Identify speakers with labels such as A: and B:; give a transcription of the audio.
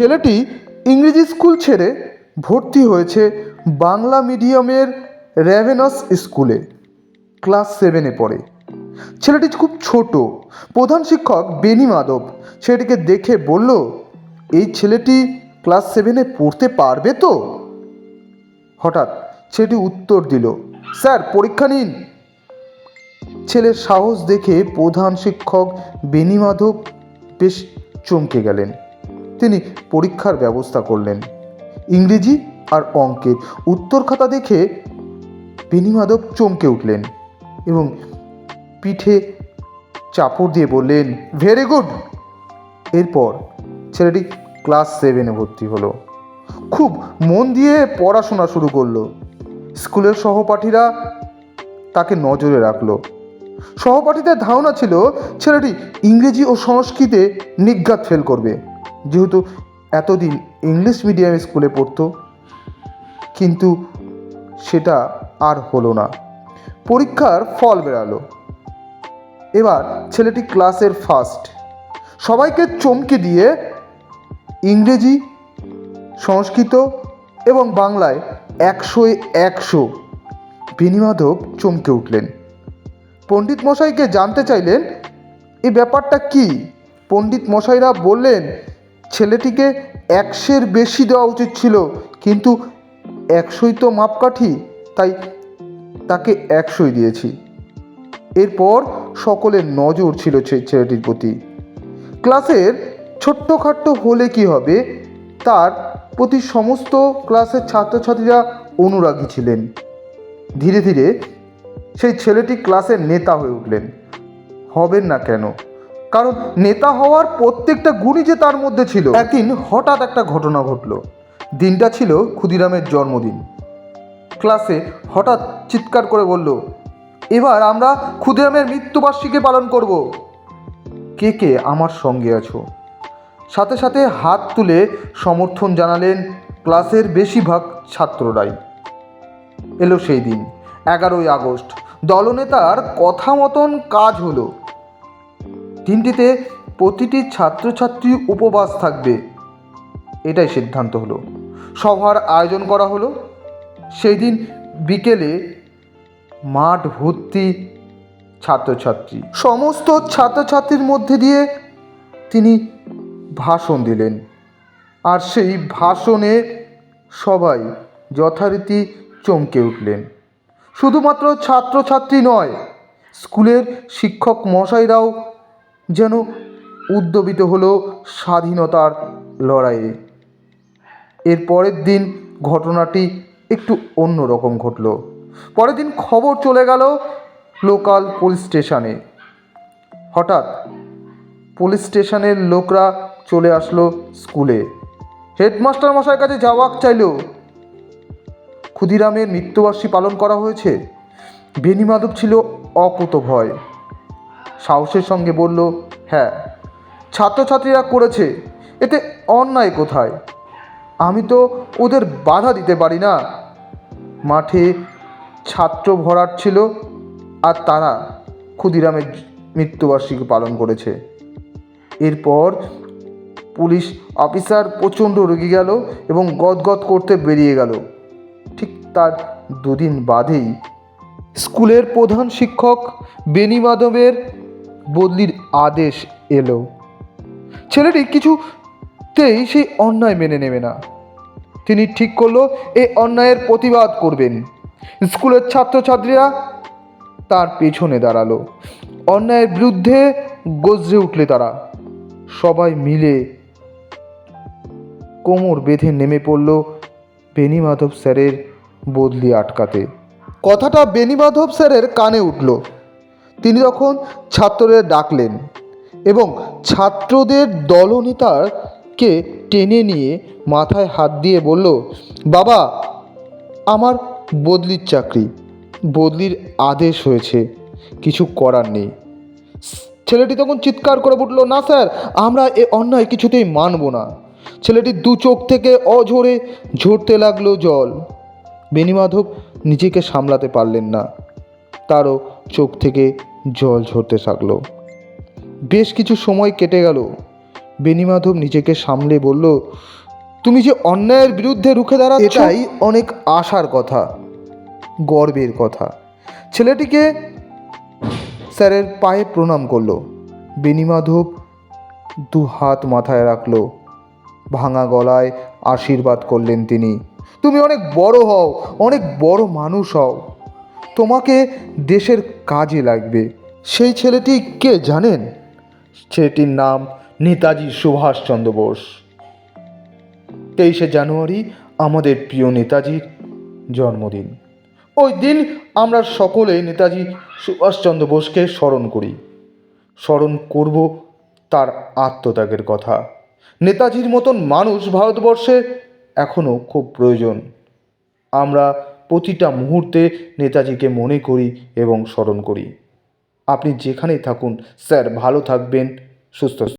A: ছেলেটি ইংরেজি স্কুল ছেড়ে ভর্তি হয়েছে বাংলা মিডিয়ামের র্যাভেনস স্কুলে। ক্লাস সেভেনে পড়ে। ছেলেটি খুব ছোট। প্রধান শিক্ষক বেনি মাধব ছেলেটিকে দেখে বলল, এই ছেলেটি ক্লাস সেভেনে পড়তে পারবে তো? হঠাৎ ছেলেটি উত্তর দিল, স্যার, পরীক্ষা নিন। ছেলের সাহস দেখে প্রধান শিক্ষক বেনি মাধব বেশ চমকে গেলেন। তিনি পরীক্ষার ব্যবস্থা করলেন। ইংরেজি আর অঙ্কের উত্তর খাতা দেখে বেনি মাধব চমকে উঠলেন এবং পিঠে চাপড় দিয়ে বললেন ভেরি গুড এরপর ছেলেটি ক্লাস সেভেনে ভর্তি হলো। খুব মন দিয়ে পড়াশোনা শুরু করল। স্কুলের সহপাঠীরা তাকে নজরে রাখল। সহপাঠীদের ধারণা ছিল ছেলেটি ইংরেজি ও সংস্কৃতে নিজ্ঞাত ফেল করবে। যেহেতু এতদিন ইংলিশ মিডিয়াম স্কুলে পড়তো, কিন্তু সেটা আর হলো না। পরীক্ষার ফল বেরালো। এবার ছেলেটি ক্লাসের ফার্স্ট সবাইকে চমকে দিয়ে ইংরেজি, সংস্কৃত এবং বাংলায় একশোয় একশো বেনিমাধব চমকে উঠলেন। পণ্ডিত মশাইকে জানতে চাইলেন এই ব্যাপারটা কি? পণ্ডিত মশাইরা বললেন ছেলেটিকে একশের বেশি দেওয়া উচিত ছিল, কিন্তু একশোই তো মাপকাঠি, তাই তাকে একশোই দিয়েছি। এরপর সকলের নজর ছিল ছেলেটির প্রতি। ক্লাসের ছোট্টখাট্ট হলে কি হবে, তার প্রতি সমস্ত ক্লাসের ছাত্রছাত্রীরা অনুরাগী ছিলেন। ধীরে ধীরে সেই ছেলেটি ক্লাসের নেতা হয়ে উঠলেন। হবেন না কেন? কারণ নেতা হওয়ার প্রত্যেকটা গুণই যে তার মধ্যে ছিল। একদিন হঠাৎ একটা ঘটনা ঘটলো। দিনটা ছিল ক্ষুদিরামের জন্মদিন। ক্লাসে হঠাৎ চিৎকার করে বলল, এবার আমরা ক্ষুদিরামের মৃত্যুবার্ষিকী পালন করব। কে কে আমার সঙ্গে আছো? সাথে সাথে হাত তুলে সমর্থন জানালেন ক্লাসের বেশিরভাগ ছাত্ররাই। এলো সেই দিন, এগারোই আগস্ট। দলনেতার কথা মতন কাজ হলো। দিনটিতে প্রতিটি ছাত্রছাত্রী উপবাস থাকবে। এটাই সিদ্ধান্ত হলো। সভার আয়োজন করা হলো। সেই দিন বিকেলে মাঠ ভর্তি ছাত্রছাত্রী। সমস্ত ছাত্রছাত্রীর মধ্যে দিয়ে তিনি ভাষণ দিলেন। আর সেই ভাষণে সবাই যথারীতি চমকে উঠলেন। শুধুমাত্র ছাত্রছাত্রী নয়, স্কুলের শিক্ষক মশাইরাও যেন উদ্যমিত হলো স্বাধীনতার লড়াইয়ে। এর পরের দিন ঘটনাটি একটু অন্য রকম ঘটল। পরের দিন খবর চলে গেল লোকাল পুলিশ স্টেশনে। হঠাৎ পুলিশ স্টেশনের লোকরা চলে আসলো স্কুলে। হেডমাস্টার মশাইয়ের কাছে যাওয়াক চাইল। ক্ষুদিরামের মৃত্যুবার্ষী পালন করা হয়েছে। বেনিমাধব ছিল অকুত ভয় সাহসের সঙ্গে বলল হ্যাঁ ছাত্রছাত্রীরা করেছে, এতে অন্যায় কোথায়? আমি তো ওদের বাধা দিতে পারি না। মাঠে ছাত্র ভরাট ছিল, আর তারা ক্ষুদিরামের মৃত্যুবার্ষিকী পালন করেছে। এরপর পুলিশ অফিসার প্রচণ্ড রেগে গেল এবং গদগদ করতে বেরিয়ে গেল। ঠিক তার দুদিন বাদেই স্কুলের প্রধান শিক্ষক বেনি মাধবের বদলির আদেশ এলো। ছেলেটি কিছুতেই সেই অন্যায় মেনে নেবে না। তিনি ঠিক করল এই অন্যায়ের প্রতিবাদ করবেন। স্কুলের ছাত্রছাত্রীরা তার পেছনে দাঁড়াল। অন্যায়ের বিরুদ্ধে গজরে উঠলে তারা। সবাই মিলে কোমর বেঁধে নেমে পড়ল বেনি মাধব স্যারের বদলি আটকাতে। কথাটা বেনি মাধব স্যারের কানে উঠল। তিনি তখন ছাত্রদের ডাকলেন এবং ছাত্রদের দলনেতাকে টেনে নিয়ে মাথায় হাত দিয়ে বলল, বাবা, আমার বদলির চাকরি। বদলির আদেশ হয়েছে, কিছু করার নেই। ছেলেটি তখন চিৎকার করে উঠল না স্যার, আমরা এ অন্যায় কিছুতেই মানব না। ছেলেটির দু চোখ থেকে অঝরে ঝরতে লাগল জল। বেনিমাধব নিজেকে সামলাতে পারলেন না। তারও চোখ থেকে জল ঝরতে থাকল। বেশ কিছু সময় কেটে গেল। বেনিমাধব নিজেকে সামলে বলল, তুমি যে অন্যায়ের বিরুদ্ধে রুখে দাঁড়াচ্ছ, এটাই অনেক আশার কথা, গর্বের কথা। ছেলেটিকে স্যারের পায়ে প্রণাম করল। বেনিমাধব দু হাত মাথায় রাখল। ভাঙা গলায় আশীর্বাদ করলেন তিনি। তুমি অনেক বড় হও, অনেক বড় মানুষ হও। তোমাকে দেশের কাজে লাগবে। সেই ছেলেটি কে জানেন? ছেলেটির নাম নেতাজি সুভাষচন্দ্র বোস। তেইশে জানুয়ারি আমাদের প্রিয় নেতাজির জন্মদিন। ওই দিন আমরা সকলে নেতাজি সুভাষচন্দ্র বোসকে স্মরণ করি। স্মরণ করব তার আত্মত্যাগের কথা। নেতাজির মতন মানুষ ভারতবর্ষে এখনও খুব প্রয়োজন। আমরা প্রতিটা মুহূর্তে নেতাজিকে মনে করি এবং স্মরণ করি। আপনি যেখানেই থাকুন, স্যার, ভালো থাকবেন, সুস্থ